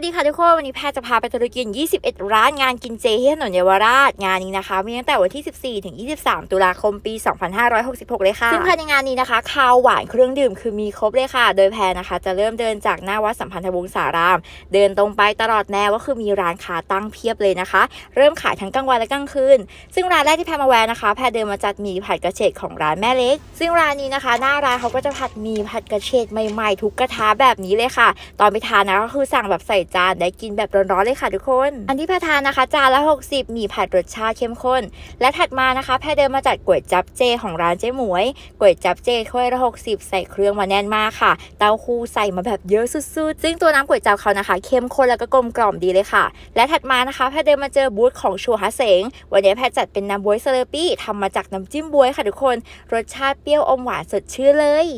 วัสดีค่ะทุกคน วันนี้แพทย์จะพาไปตะลุยกิน21 ร้านงานกินเจที่ถนนเยาวราช งานนี้นะคะ มีตั้งแต่วันที่ 14 ถึง 23 ตุลาคมปี 2566 เลยค่ะ ซึ่งภายในงานนี้นะคะข้าวหวานเครื่องดื่มคือมีครบเลยค่ะ โดยแพรนะคะ จะเริ่มเดินจากหน้าวัดสัมพันธวงศาราม เดินตรงไปตลอดแนวก็คือมีร้านค้าตั้งเพียบเลยนะคะ เริ่มขายทั้งกลางวันและกลางคืน ซึ่งร้านแรกที่แพรมาแวะนะคะ แพรเดินมาจัดหมี่ผัดกระเฉดของร้านแม่เล็ก ซึ่งร้านนี้นะคะ หน้าร้านเขาก็จะผัดหมี่ผัดกระเฉดใหม่ๆ ทุกกระทะแบบนี้เลยค่ะ ตอนไปทานนะก็คือสั่งแบบใส่จานได้กินแบบร้อนๆเลยค่ะทุกคน อันที่แพรทานนะคะ จานละ 60 มีผัดรสชาติเข้มข้น และถัดมานะคะ แพรเดินมาจัดก๋วยจับเจของร้านเจ๊หมวยก๋วยจับเจถ้วยละ 60 ใส่เครื่องมาแน่นมากค่ะ เต้าหู้ใส่มาแบบเยอะสุดๆ ซึ่งตัวน้ำก๋วยจับเขานะคะ เข้มข้นแล้วก็กลมกล่อมดีเลยค่ะ และถัดมานะคะ แพรเดินมาเจอบูธของชัวฮะเสง วันนี้แพรจัดเป็นน้ำบวยเซเลปี้ทำมาจากน้ำจิ้มบวยค่ะทุกคน รสชาติเปรี้ยวอมหวานสดชื่นเลย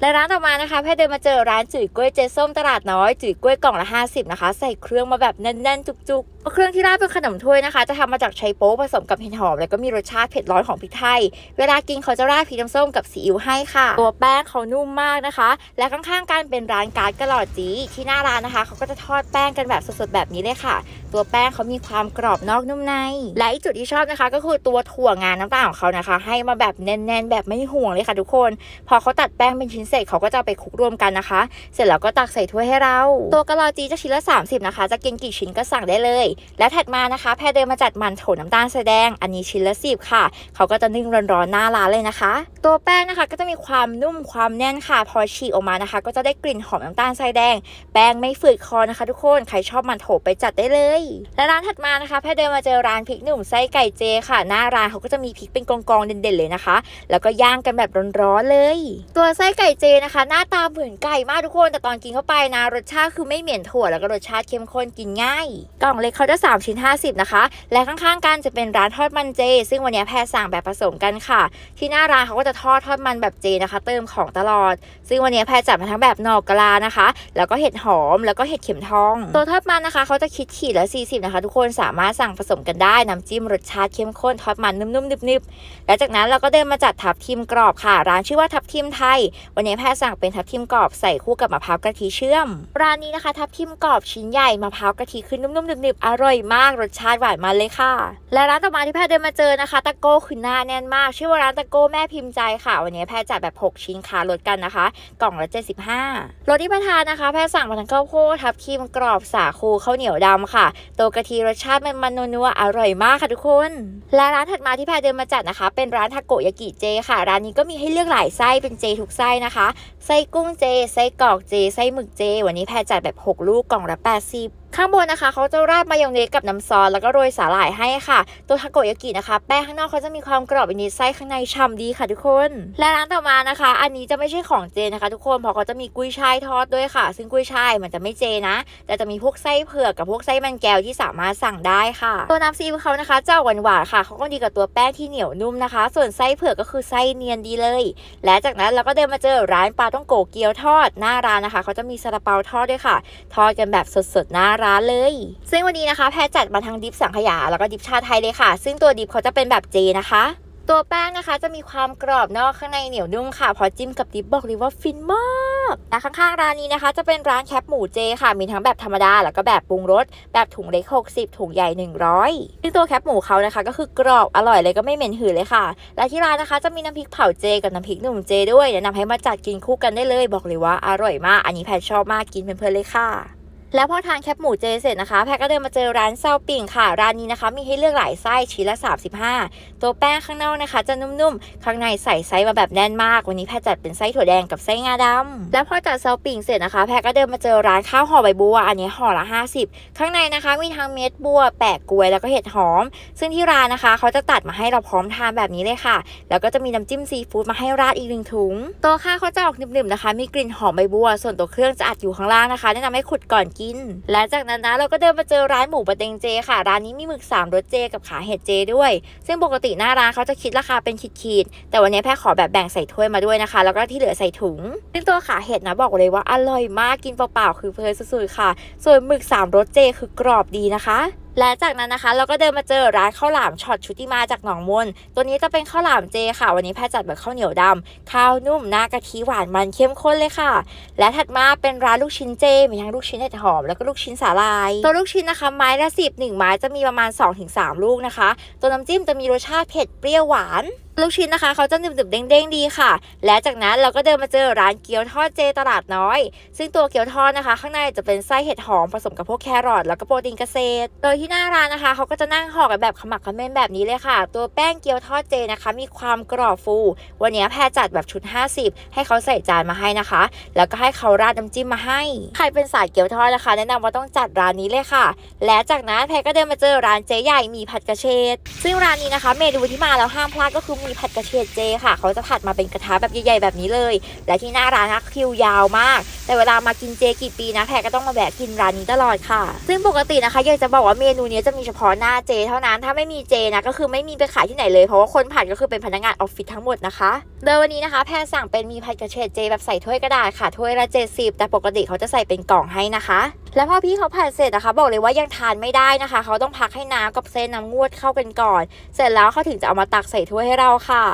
และร้านต่อมานะคะแพทย์เดินมาเจอร้านจืดกล้วยเจส้มตลาดน้อยจืดกล้วยกล่องละ 50 นะคะ ใส่เครื่องมาแบบแน่นๆ จุก เครื่องที่ราดเป็นขนมถ้วยนะคะ จะทำมาจากไชโป๊ผสมกับเห็ดหอม แล้วก็มีรสชาติเผ็ดร้อนของพริกไทย เวลากินเขาจะราดพริกน้ำส้มกับซีอิ๊วให้ค่ะ ตัวแป้งเขานุ่มมากนะคะ และข้างๆกันเป็นร้านการ์ดกระหลอดจีที่หน้าร้านนะคะ เขาก็จะทอดแป้งกันแบบสดๆแบบนี้เลยค่ะ ตัวแป้งเขามีความกรอบนอกนุ่มใน และอีกจุดที่ชอบนะคะ ก็คือตัวถั่วงานน้ำตาลของเขานะคะ ให้มาแบบแน่นๆ แบบไม่ห่วงเลยค่ะทุกคน พอเขาตัดแป้งเป็นชิ้นเสร็จเขาก็จะไปคลุกรวมกันนะคะ เสร็จแล้วก็ตักใส่ถ้วยให้เรา ตัวกะลอจีจะชิ้นละ 30 นะคะ จะกินกี่ชิ้นก็สั่งได้เลยและถัดมานะคะแพรเดินมาจัดมันโถน้ำตาลแสดง อันนี้ชิ้นละ10ค่ะ เขาก็จะนึ่งร้อนๆหน้าร้านเลยนะคะ ตัวแป้งนะคะก็จะมีความนุ่มความแน่นค่ะ พอฉีกออกมานะคะ ก็จะได้กลิ่นหอมน้ำตาลทรายแดง แป้งไม่ฝืดคอนะคะ ทุกคนใครชอบมันโถไปจัดได้เลย และร้านถัดมานะคะแพรเดินมาเจอร้านพริกหนุ่มไส้ไก่เจค่ะ หน้าร้านเขาก็จะมีพริกเป็นกองๆเด่นๆเลยนะคะ แล้วก็ย่างกันแบบร้อนๆเลย ตัวไส้ไก่เจนะคะ หน้าตาเหมือนไก่มากทุกคน แต่ตอนกินเข้าไปนะรสชาติคือไม่เหม็นถั่วแล้วก็รสชาติเข้มข้นกินง่ายกล่องเล็กเขาจะ 3 ชิ้น 50 นะคะ และข้างๆกันจะเป็นร้านทอดมันเจ ซึ่งวันนี้แพรสั่งแบบผสมกันค่ะ ที่หน้าร้านเขาก็จะทอดทอดมันแบบเจนะคะ เติมของตลอด ซึ่งวันนี้แพรจัดมาทั้งแบบหนอกกะลานะคะ แล้วก็เห็ดหอมแล้วก็เห็ดเข็มทองตัวทอดมันนะคะเขาจะคิดขีดละ 40 นะคะ ทุกคนสามารถสั่งผสมกันได้น้ำจิ้มรสชาติเข้มข้นทอดมันนุ่มๆนึบๆและจากนั้นเราก็เดินมาจัดทับทิมกรอบค่ะ ร้านชื่อว่าทับทิมไทย วันนี้แพรสั่งเป็นทับทิมกรอบใส่คู่กับมะพร้าวกะทิเชื่อม ร้านนี้นะคะ ทับทิมกรอบชิ้นใหญ่มะพร้าวกะทิขึ้นนุ่มๆนึบๆออร่อยมากรสชาติหวานมันเลยค่ะ และร้านต่อมาที่แพรเดินมาเจอนะคะตะโก้คือหน้าแน่นมาก ชื่อว่าร้านตะโก้แม่พิมพ์ใจค่ะ วันนี้แพรจัดแบบ 6 ชิ้นค่ะลดกันนะคะ กล่องละ75รสที่แพรทานนะคะ แพรสั่งมาทั้งข้าวโพดทับทิมกรอบสาคูข้าวเหนียวดำค่ะตัวกะทิรสชาติมันมันนัวอร่อยมากค่ะทุกคน และร้านถัดมาที่แพรเดินมาจัดนะคะ เป็นร้านทาโกยากิเจค่ะ ร้านนี้ก็มีให้เลือกหลายไส้เป็นเจทุกไส้นะคะไส้กุ้งเจไส้กรอกเจไส้หมึกเจ วันนี้แพรจัดแบบ 6 ลูกกล่องละ80 ข้างบนนะคะเขาจะราดมายองเนสกับน้ำซอสแล้วก็โรยสาหร่ายให้ค่ะ ตัวทาโกยากินะคะ แป้งข้างนอกเขาจะมีความกรอบนิดไส้ข้างในฉ่ำดีค่ะทุกคน และร้านต่อมานะคะ อันนี้จะไม่ใช่ของเจนะคะ ทุกคนเพราะเขาจะมีกุ้ยช่ายทอดด้วยค่ะ ซึ่งกุ้ยช่ายมันจะไม่เจนะ แต่จะมีพวกไส้เผือกกับพวกไส้มันแก้วที่สามารถสั่งได้ค่ะ ตัวน้ำซีอิ๊วเขานะคะเจ้าหวานหวานๆค่ะเขาก็ดีกับตัวแป้งที่เหนียวนุ่มนะคะ ส่วนไส้เผือกก็คือไส้เนียนดีเลย และจากนั้นเราก็เดินมาเจอร้านปลาต้องโกเกี๊ยวทอดหน้าร้านนะคะเขาจะมีซาลาเปาทอดด้วยค่ะ ทอดกันแบบสดๆหน้าร้านเลย ซึ่งวันนี้นะคะแพทจัดมาทั้งดิฟสังขยา แล้วก็ดิฟชาไทยเลยค่ะ ซึ่งตัวดิฟเขาจะเป็นแบบเจนะคะ ตัวแป้งนะคะจะมีความกรอบนอกข้างในเหนียวนุ่มค่ะ พอจิ้มกับดิฟบอกเลยว่าฟินมากและข้างๆร้านนี้นะคะ จะเป็นร้านแคปหมูเจค่ะ มีทั้งแบบธรรมดา แล้วก็แบบปรุงรสแบบถุงเล็ก 60 ถุงใหญ่ 100ซึ่งตัวแคปหมูเขานะคะ ก็คือกรอบอร่อยเลยก็ไม่เหม็นหืนเลยค่ะ และที่ร้านนะคะจะมีน้ำพริกเผาเจกับน้ำพริกหนุ่มเจด้วยแนะนำให้มาจัดกินคู่กันได้เลย บอกเลยว่าอร่อยมาก อันนี้แพทชอบมากกินเพลินๆเลยค่ะ แล้วพอทานแคปหมูเจเสร็จนะคะ แพรก็เดินมาเจอร้านเซาปิ่งค่ะ ร้านนี้นะคะ มีให้เลือกหลายไส้ชิ้นละ 35 ตัวแป้งข้างนอกนะคะ จะนุ่มๆ ข้างในใส่ไส้มาแบบแน่นมาก วันนี้แพรจัดเป็นไส้ถั่วแดงกับไส้งาดำแล้วพอจัดเซาปิ่งเสร็จนะคะ แพรก็เดินมาเจอร้านข้าวห่อใบบัว อันนี้ห่อละ 50 ข้างในนะคะมีทั้งเม็ดบัว แปะกล้วยแล้วก็เห็ดหอม ซึ่งที่ร้านนะคะ เขาจะตัดมาให้เราพร้อมทานแบบนี้เลยค่ะ แล้วก็จะมีน้ำจิ้มซีฟู้ดมาให้ราดอีกหนึ่งถุงตัวข้าวเขาจะออกหนึบๆนะคะ มีกลิ่นหอมใบบัว ส่วนตัวเครื่องจะอัดอยู่ข้างล่างนะคะ แนะนำให้ขุดก่อนกิน และจากนั้นนะเราก็เดินมาเจอร้านหมูปะเต็งเจค่ะ ร้านนี้มีหมึกสามรสเจกับขาเห็ดเจด้วย ซึ่งปกติหน้าร้านเขาจะคิดราคาเป็นขีดๆแต่วันนี้แพรขอแบบแบ่งใส่ถ้วยมาด้วยนะคะ แล้วก็ที่เหลือใส่ถุง ซึ่งตัวขาเห็ดนะบอกเลยว่าอร่อยมากกินเปล่าๆคือเพลินสุดๆค่ะ ส่วนหมึกสามรสเจคือกรอบดีนะคะ และจากนั้นนะคะ เราก็เดินมาเจอร้านข้าวหลามช็อตชุติมาจากหนองมนตัวนี้จะเป็นข้าวหลามเจค่ะ วันนี้แพทจัดแบบข้าวเหนียวดำข้าวนุ่มหน้ากะทิหวานมันเข้มข้นเลยค่ะ และถัดมาเป็นร้านลูกชิ้นเจ มีทั้งลูกชิ้นเห็ดหอมแล้วก็ลูกชิ้นสาลายตัวลูกชิ้นนะคะ ไม้ละสิบหนึ่งไม้จะมีประมาณ 2-3 ลูกนะคะ ตัวน้ำจิ้มจะมีรสชาติเผ็ดเปรี้ยวหวาน ลูกชิ้นนะคะเขาจะหนึบๆเด้งๆดีค่ะ และจากนั้นเราก็เดินมาเจอร้านเกี๊ยวทอดเจตลาดน้อย ซึ่งตัวเกี๊ยวทอดนะคะ ข้างในจะเป็นไส้เห็ดหอมผสมกับพวกแครอทแล้วก็โปรตีนเกษตร โดยที่หน้าร้านนะคะเขาก็จะนั่งห่อกันแบบขมักเขม้นแบบนี้เลยค่ะ ตัวแป้งเกี๊ยวทอดเจนะคะ มีความกรอบฟู วันนี้แพรจัดแบบชุด 50 ให้เขาใส่จานมาให้นะคะ แล้วก็ให้เขาราดน้ำจิ้มมาให้ ใครเป็นสายเกี๊ยวทอดนะคะ แนะนำว่าต้องจัดร้านนี้เลยค่ะ และจากนั้นแพรก็เดินมาเจอร้านเจ๊ใหญ่มีผัดกระเฉดซึ่งร้านนี้นะคะ เมนูที่มาแล้วห้ามพลาดก็คือมีผัดกระเฉดเจค่ะ เขาจะผัดมาเป็นกระทะแบบใหญ่ๆแบบนี้เลย และที่หน้าร้านนะคิวยาวมาก แต่เวลามากินเจกี่ปีนะแพรก็ต้องมาแวะกินร้านนี้ตลอดค่ะ ซึ่งปกตินะคะอยากจะบอกว่าเมนูนี้จะมีเฉพาะหน้าเจ เท่านั้นถ้าไม่มีเจนะก็คือไม่มีไปขายที่ไหนเลยเพราะว่าคนผัดก็คือเป็นพนักงานออฟฟิศทั้งหมดนะคะโดยวันนี้นะคะแพรสั่งเป็นมีผัดกระเฉดเจแบบใส่ถ้วยกระดาษค่ะถ้วยละ70แต่ปกติเขาจะใส่เป็นกล่องให้นะคะ แล้วพอพี่เขาผัดเสร็จนะคะบอกเลยว่ายังทานไม่ได้นะคะ เขาต้องพักให้น้ำกับเส้นน้ำงวดเข้ากันก่อน เสร็จแล้วเขาถึงจะเอามาตักใส่ถ้วยให้เราค่ะ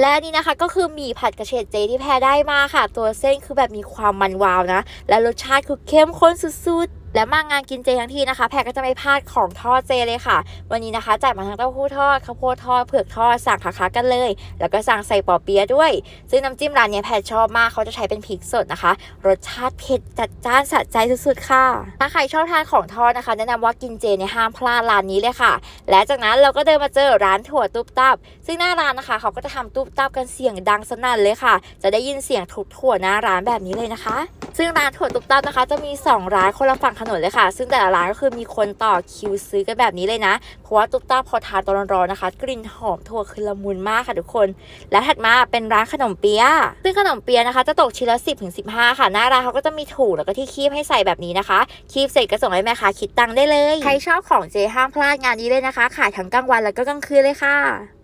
และนี่นะคะก็คือหมี่ผัดกระเฉดเจที่แพ้ได้มาค่ะ ตัวเส้นคือแบบมีความมันวาวนะ และรสชาติคือเข้มข้นสุดๆ และมางานกินเจทั้งทีนะคะ แพรก็จะไม่พลาดของทอดเจเลยค่ะ วันนี้นะคะจัดมาทั้งเต้าหู้ทอดข้าวโพดทอดเผือกทอดสั่งคาๆกันเลย แล้วก็สั่งใส่ปอเปี๊ยะด้วย ซึ่งน้ำจิ้มร้านนี้แพรชอบมากเขาจะใช้เป็นพริกสดนะคะ รสชาติเผ็ดจัดจ้านสะใจสุดๆค่ะ ถ้าใครชอบทานของทอดนะคะ แนะนำว่ากินเจเนี่ยห้ามพลาดร้านนี้เลยค่ะ และจากนั้นเราก็เดินมาเจอร้านถั่วตุ๊บตับ ซึ่งหน้าร้านนะคะเขาก็จะทำตุ๊บตับกันเสียงดังสนั่นเลยค่ะ จะได้ยินเสียงทุบถั่วหน้าร้านแบบนี้เลยนะคะ ซึ่งร้านถั่วตุ๊บตับนะคะ จะมี 2 ร้านคนละฝั่งถนนเลยค่ะ ซึ่งแต่ละร้านก็คือมีคนต่อคิวซื้อกันแบบนี้เลยนะ เพราะว่าตุ๊บตับพอทานตอนร้อนๆนะคะ กลิ่นหอมถั่วคือละมุนมากค่ะทุกคน และถัดมาเป็นร้านขนมเปี๊ยะซึ่งขนมเปี๊ยะนะคะจะตกชิ้นละ10ถึง15 ค่ะ หน้าร้านเขาก็จะมีถุงแล้วก็ที่คีบให้ใส่แบบนี้นะคะ คีบเสร็จก็ส่งให้แม่ค้าคิดตังค์ได้เลย ใครชอบของเจห้ามพลาดงานนี้เลยนะคะ ขายทั้งกลางวันแล้วก็กลางคืนเลยค่ะ